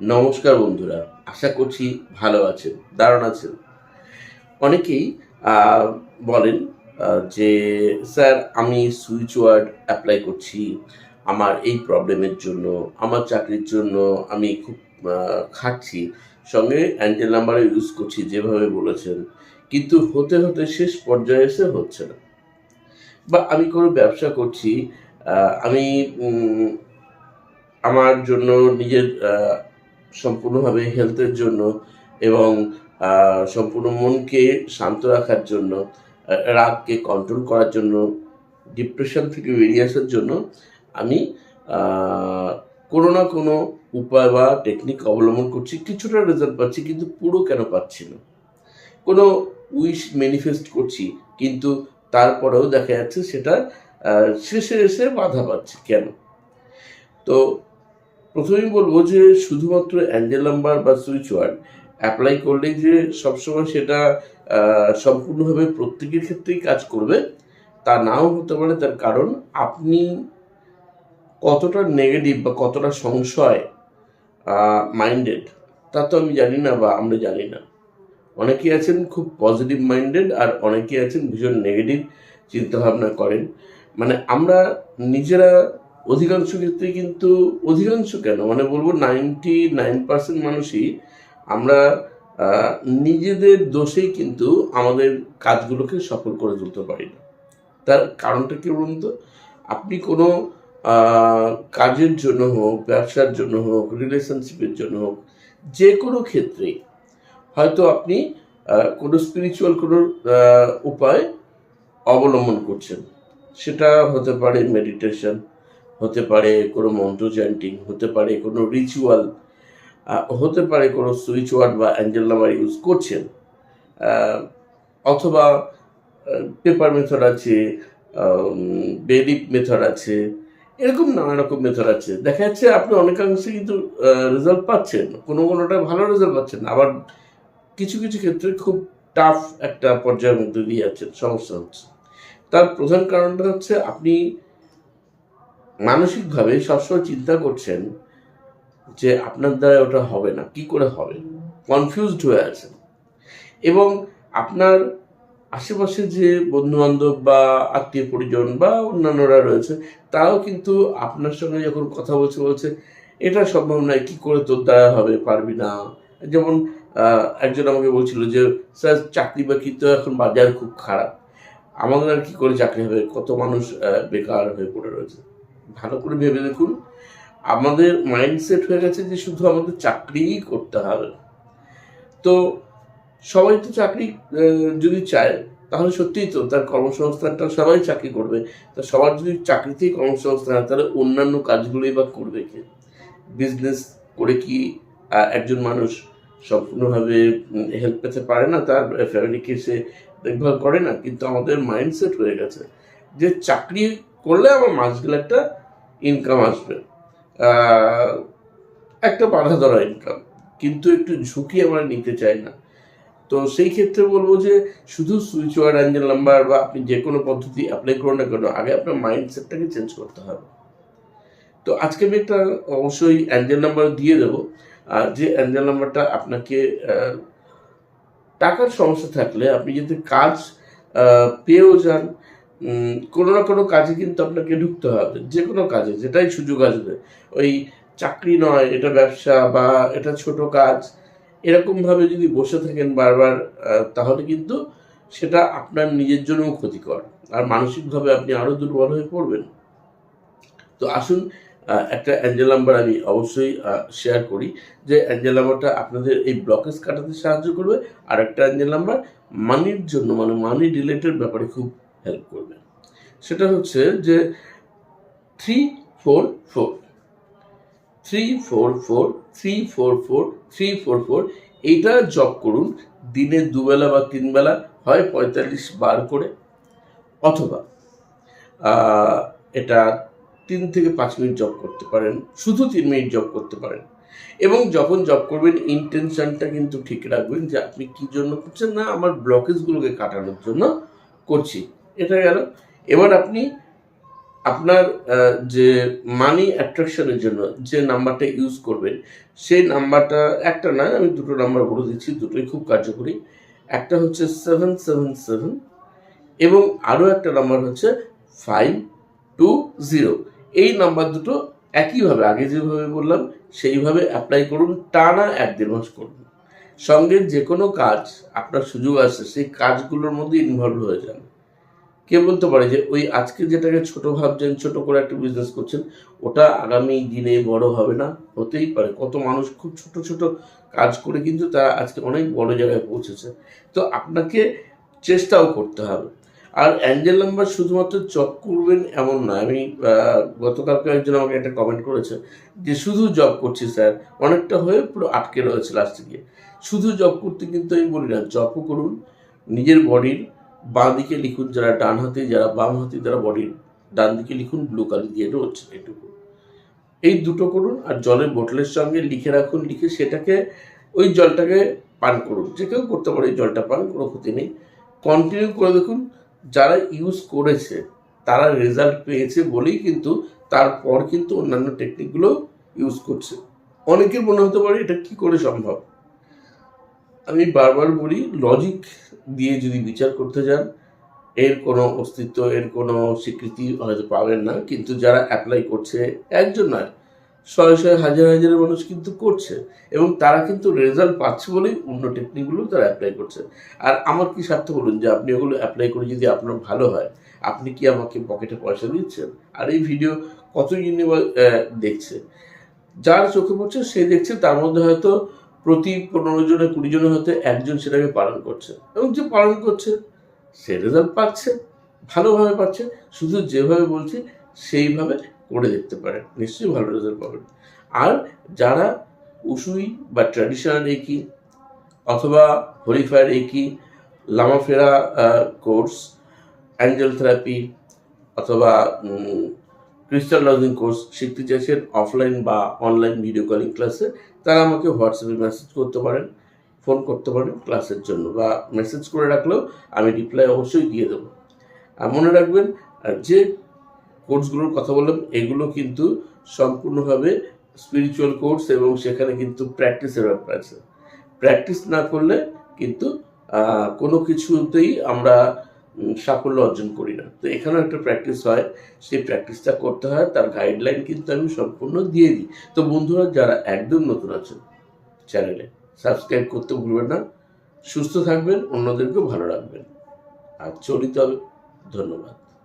নমস্কার বন্ধুরা, আশা করছি ভালো আছেন, দারুণ আছেন। অনেকেই বলেন যে, স্যার, আমি সুইচ ওয়ার্ড অ্যাপ্লাই করছি, আমার এই প্রবলেমের জন্য, আমার চাকরির জন্য, আমি খুব খাটছি, সঙ্গে অ্যাঞ্জেল নাম্বারে ইউজ করছি, যেভাবে বলেছেন। কিন্তু হতে হতে শেষ পর্যায়ে এসে হচ্ছে না। বা আমি কোনো ব্যবসা করছি আমি আমার জন্য, নিজের সম্পূর্ণভাবে হেলথের জন্য এবং সম্পূর্ণ মনকে শান্ত রাখার জন্য রাগকে কন্ট্রোল করার জন্য ডিপ্রেশন থেকে বেরিয়ে আসার জন্য আমি কোনো না কোনো উপায় বা টেকনিক অবলম্বন করছি, কিছুটা রেজাল্ট পাচ্ছি কিন্তু পুরো কেন পাচ্ছি না? কোনো উইশ ম্যানিফেস্ট করছি কিন্তু তারপরেও দেখা যাচ্ছে সেটা শেষে এসে বাধা পাচ্ছে। কেন? তো প্রথমেই বলব যে শুধুমাত্র অ্যাঞ্জেল নাম্বার বা সুইচ ওয়ার্ড অ্যাপ্লাই করলেই যে সবসময় সেটা সম্পূর্ণভাবে প্রত্যেকের ক্ষেত্রেই কাজ করবে, তা নাও হতে পারে তার কারণ আপনি কতটা নেগেটিভ বা কতটা সংশয় মাইন্ডেড তা তো আমি জানি না বা আমরা জানি না। অনেকেই আছেন খুব পজিটিভ মাইন্ডেড আর অনেকেই আছেন ভীষণ নেগেটিভ চিন্তাভাবনা করেন। মানে আমরা নিজেরা অধিকাংশ ক্ষেত্রে কিন্তু অধিকাংশ কেন? মানে বলব নাইনটি নাইন পার্সেন্ট মানুষই আমরা নিজেদের দোষেই কিন্তু আমাদের কাজগুলোকে সফল করে তুলতে পারি না। তার কারণটা কি বলুন তো? আপনি কোনো কাজের জন্য হোক, ব্যবসার জন্য হোক রিলেশনশিপের জন্য হোক যে কোনো ক্ষেত্রেই হয়তো আপনি কোনো স্পিরিচুয়াল কোনো উপায় অবলম্বন করছেন। সেটা হতে পারে মেডিটেশন হতে পারে কোনো মন্ত্র চ্যান্টিং হতে পারে কোনো রিচুয়াল হতে পারে কোনো সুইচ ওয়ার্ড বা অ্যাঞ্জেল নাম্বার ইউজ করছেন। অথবা পেপার মেথড আছে বেলিপ মেথড আছে, এরকম নানা রকম মেথড আছে। দেখা যাচ্ছে আপনি অনেকাংশে কিন্তু রেজাল্ট পাচ্ছেন, কোনো কোনোটা ভালো রেজাল্ট পাচ্ছেন আবার কিছু কিছু ক্ষেত্রে খুব টাফ একটা পর্যায়ের মধ্যে দিয়ে যাচ্ছেন, সমস্যা হচ্ছে। তার প্রধান কারণটা হচ্ছে আপনি মানসিকভাবে সবসময় চিন্তা করছেন যে আপনার দ্বারা ওটা হবে না, কি করে হবে? কনফিউজড হয়ে আছেন। এবং আপনার আশেপাশে যে বন্ধু বান্ধব বা আত্মীয় পরিজন বা অন্যান্যরা রয়েছে, তারাও কিন্তু আপনার সঙ্গে যখন কথা বলছে বলছে, এটা সম্ভব নয়, কি করে তোর দ্বারা হবে, পারবি না? যেমন একজন আমাকে বলছিল যে, স্যার, চাকরি বাকরি তো এখন বাজার খুব খারাপ। আমাদের আর কি করে চাকরি হবে? কত মানুষ বেকার হয়ে পড়ে রয়েছে? ভালো করে ভেবে দেখুন, আমাদের মাইন্ডসেট হয়ে গেছে যে শুধু আমাদের চাকরিই করতে হবে। তো সবাই তো চাকরি যদি চায়, তাহলে সত্যিই তো তার কর্মসংস্থানটা সবাই চাকরি করবে। তা সবার যদি চাকরিতেই কর্মসংস্থান হয়, তাহলে অন্যান্য কাজগুলোই বা করবে কে? বিজনেস করে কি একজন মানুষ সম্পূর্ণভাবে হেল্প পেতে পারে না, তার ফ্যামিলিকে সে দেখভাল করে না, কিন্তু আমাদের মাইন্ডসেট হয়ে গেছে যে চাকরি করলে আমার মাস গেলে একটা ইনকাম আসবে। একটা বাধা ধরা ইনকাম কিন্তু একটু ঝুঁকি আমরা নিতে চাই না। তো সেই ক্ষেত্রে বলব যে শুধু সুইচ ওয়ার্ড অ্যাঞ্জেল নাম্বার বা আপনি যে কোনো পদ্ধতি অ্যাপ্লাই করুন না কেন, আগে আপনার মাইন্ডসেটটাকে চেঞ্জ করতে হবে। তো আজকে আমি একটা অবশ্যই অ্যাঞ্জেল নাম্বার দিয়ে দেবো। যে অ্যাঞ্জেল নাম্বারটা আপনাকে টাকার সমস্যা থাকলে আপনি যদি কাজ পেয়েও যান কোনো না কোনো কাজে কিন্তু আপনাকে ঢুকতে হবে যে কোনো কাজে, যেটাই সুযোগ আসবে। ওই চাকরি নয়, এটা ব্যবসা বা এটা ছোট কাজ, এরকমভাবে যদি বসে থাকেন বারবার তাহলে কিন্তু সেটা আপনার নিজের জন্যও ক্ষতিকর। আর মানসিকভাবে আপনি আরও দুর্বল হয়ে পড়বেন। তো আসুন একটা অ্যাঞ্জেল নাম্বার আমি অবশ্যই শেয়ার করি যে অ্যাঞ্জেল নাম্বারটা আপনাদের এই ব্লকেজ কাটাতে সাহায্য করবে। আর একটা অ্যাঞ্জেল নাম্বার মানির জন্য মানে মানি রিলেটেড ব্যাপারে খুব হেল্প করবে। সেটা হচ্ছে যে three four four three four four three four four three four four এইটা জব করুন দিনে দুবেলা বা তিনবেলা, হয় পঁয়তাল্লিশ বার করে। অথবা এটা তিন থেকে পাঁচ মিনিট জব করতে পারেন, শুধু তিন মিনিট জব করতে পারেন। এবং যখন জব করবেন ইন্টেনশনটা কিন্তু ঠিক রাখবেন যে আপনি কি জন্য করছেন না আমার ব্লকেজগুলোকে কাটানোর জন্য করছি। এটা গেল। এবার আপনি আপনার যে মানি অ্যাট্রাকশনের জন্য যে নাম্বারটা ইউজ করবেন, সেই নাম্বারটা একটা না, আমি দুটো নাম্বার বলে দিচ্ছি, দুটোই খুব কার্যকরী। একটা হচ্ছে সেভেন সেভেন সেভেন এবং আরও একটা নাম্বার হচ্ছে ফাইভ টু জিরো এই নাম্বার দুটো একইভাবে, আগে যেভাবে বললাম, সেইভাবে অ্যাপ্লাই করুন, টানা এক দেড় মাস করুন। সঙ্গে যে কোনো কাজ, আপনার সুযোগ আসে, সেই কাজগুলোর মধ্যে ইনভলভ হয়ে যান। কে বলতে পারে যে, ওই আজকে যেটাকে ছোট ভাবছেন, ছোট করে একটা বিজনেস করছেন, ওটা আগামী দিনে বড় হবে না, হতেই পারে। কত মানুষ খুব ছোট ছোট কাজ করে কিন্তু তারা আজকে অনেক বড় জায়গায় পৌঁছেছে। তো আপনাকে চেষ্টাও করতে হবে। আর অ্যাঞ্জেল নাম্বার শুধুমাত্র জব করবেন এমন না আমি গতকালকে একজন আমাকে একটা কমেন্ট করেছে যে, শুধু জব করছি স্যার। অনেকটা হয়ে পুরো আটকে রয়েছে লাস্টে গিয়ে। শুধু জব করতে কিন্তু আমি বলি না, জবও করুন। নিজের বডির বাঁ দিকে লিখুন যারা ডান হাতে, যারা বাম হাতে যারা বডির ডান দিকে লিখুন ব্লু কালার দিয়ে রয়েছে এটুকু। এই দুটো করুন আর জলের বোতলের সঙ্গে লিখে রাখুন, লিখে সেটাকে ওই জলটাকে পান করুন। যে কেউ করতে পারে জলটা পান, কোনো ক্ষতি নেই। কন্টিনিউ করে দেখুন যারা ইউজ করেছে, তারা রেজাল্ট পেয়েছে বলেই কিন্তু তারপর কিন্তু অন্যান্য টেকনিকগুলো ইউজ করছে। অনেকের মনে হতে পারে এটা কি করে সম্ভব? আমি বারবার বলি লজিক দিয়ে যদি বিচার করতে যান, এর কোনো অস্তিত্ব, এর কোনো স্বীকৃতি হয়তো পাবেন না, কিন্তু যারা অ্যাপ্লাই করছে, একজন নয় শয়ে শয়ে হাজার হাজার মানুষ কিন্তু করছে এবং তারা কিন্তু রেজাল্ট পাচ্ছে বলেই অন্য টেকনিকগুলো তারা অ্যাপ্লাই করছে। আর আমার কি স্বার্থ বলুন যে আপনি ওগুলো অ্যাপ্লাই করে যদি আপনার ভালো হয়, আপনি কি আমাকে পকেটে পয়সা দিচ্ছেন? আর এই ভিডিও কত ইউনিভার দেখছে? যার চোখে পড়ছে, সে দেখছে, তার মধ্যে হয়তো প্রতি পনেরো জনে, কুড়ি জনে হয়তো একজন সেটাকে পালন করছে। এবং যে পালন করছে, সে রেজাল্ট পাচ্ছে, ভালোভাবে পাচ্ছে। শুধু যেভাবে বলছি, সেইভাবে করে দেখতে পারেন, নিশ্চয়ই ভালো রেজাল্ট পাবেন। আর যারা উসুই বা ট্র্যাডিশনাল একি অথবা হরিফায়ার একি লামাফেরা কোর্স অ্যাঞ্জেল থেরাপি অথবা ক্রিস্টাল লজিং কোর্স শিখতে চাইছেন অফলাইন বা অনলাইন ভিডিও কলিং ক্লাসে তারা আমাকে হোয়াটসঅ্যাপে মেসেজ করতে পারেন ফোন করতে পারেন ক্লাসের জন্য বা মেসেজ করে রাখলেও আমি রিপ্লাই অবশ্যই দিয়ে দেবো। আর মনে রাখবেন যে কোর্সগুলোর কথা বললাম, এগুলো কিন্তু সম্পূর্ণভাবে স্পিরিচুয়াল কোর্স এবং সেখানে কিন্তু প্র্যাকটিসের ব্যাপার আছে। প্র্যাকটিস না করলে কিন্তু কোনো কিছুতেই আমরা সাফল্য অর্জন করি না। তো এখানেও একটা প্র্যাকটিস হয়, সেই প্র্যাকটিসটা করতে হয়, তার গাইডলাইন কিন্তু আমি সম্পূর্ণ দিয়ে দিই। তো বন্ধুরা, যারা একদম নতুন আছেন চ্যানেলে সাবস্ক্রাইব করতে ভুলবেন না, সুস্থ থাকবেন, অন্যদেরকেও ভালো রাখবেন। আর চলিতে হবে। ধন্যবাদ।